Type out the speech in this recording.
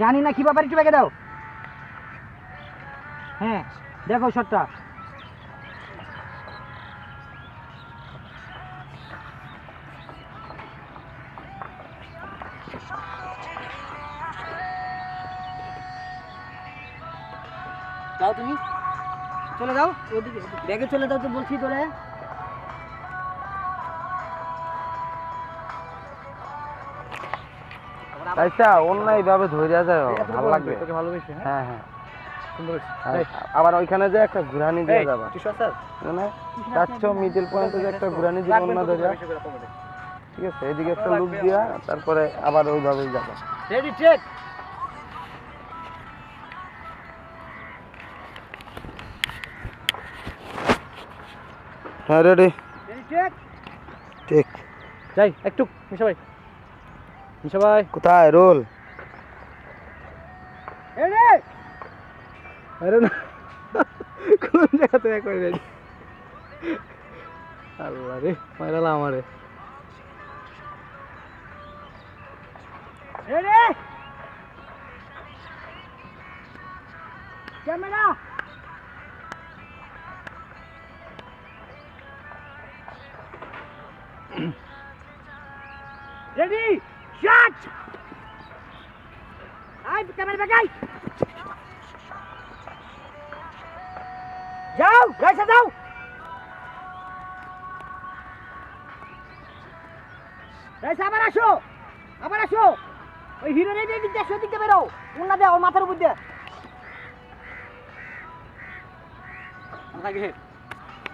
জানি না কি ব্যাপার একটু ব্যাগে দাও। হ্যাঁ দেখো শটটা। যাও তুমি। চলে যাও। ওদিকে ব্যাগে চলে যাও তো বলছি তোরে আচ্ছা অন্য এইভাবে ধরে যায় ভালো লাগবে। তোকে ভালোবেসে হ্যাঁ হ্যাঁ। সুন্দর আবার ওইখানে যে একটা ঘুরানি দিয়ে যাবা। টিশু স্যার মানে মিডিল পয়েন্টে যে একটা ঘুরানি দিব অন্য ধরে ঠিক আছে এদিকে একটা দিয়া তারপরে আবার ওইভাবেই যাবা। রেডি চেক হ্যাঁ রেডি রেডি চেক ঠিক যাই একটু মিশা ভাই। মিশা ভাই। কোথায় রোল? আরে না। কোন জায়গা থেকে করে আল্লাহ রে মাইরালা আমারে। ক্যামেরা! রেডি! শট আই ক্যামেরা বাগাই যাও গাইসা যাও গাইসা আবার আসো আবার আসো ওই হিরো রেডি দিক দিয়ে দিক দিয়ে বেরো। উন্না দে, ওর মাথার উপর দিয়ে।